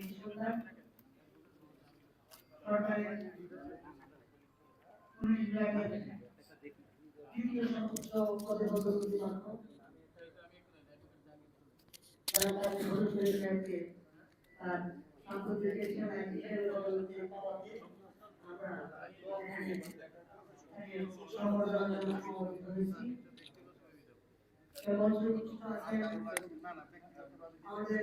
কৃষি সন্ধান পুলিশ বিভাগের তৃতীয় সর্বোচ্চ পদে পদোন্নতি প্রাপ্ত যারা তাদের ঘরে ফিরে গেছে সাম্প্রতিক সময় হিসেবে পদোন্নতি পাওয়াতে আমরা সম্বর্ধনা জানাতে হয়েছি এবং আমাদের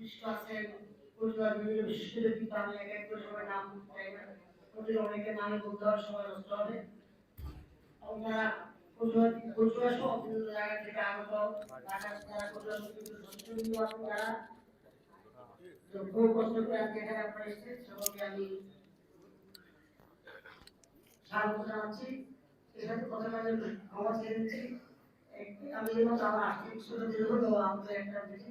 উপস্থিত আছেন পরিবার, বিভিন্ন বিশিষ্ট ব্যক্তিত্ব আমি এক এক করে সবার নাম চাই অনেকের নামে বলতে হবে। করে আজকে এখানে আপনারা আমি আমার আর্থিক সুযোগ আমাদের একটা মিটিং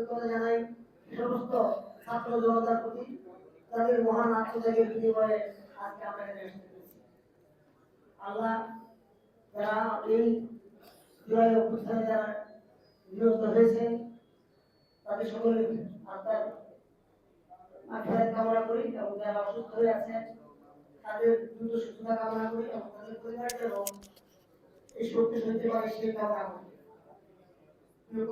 হয়েছে হয়েছি। সমস্ত ছাত্র জনতার প্রতি তাদের মহান আত্মত্যাগের বিনিময়ে আজকে আমরা আল্লাহ যারা এই জুলাই অভ্যুত্থানে যারা নিহত হয়েছেন, তাদের সকলের আত্মার আখেরাত কামনা করি এবং যারা অসুস্থ হয়ে আছেন তাদের দ্রুত সুস্থতা কামনা করি এবং তাদের পরিবারের এবং এই শক্তি সহ্য পারে সে কামনা করি। প্রিয়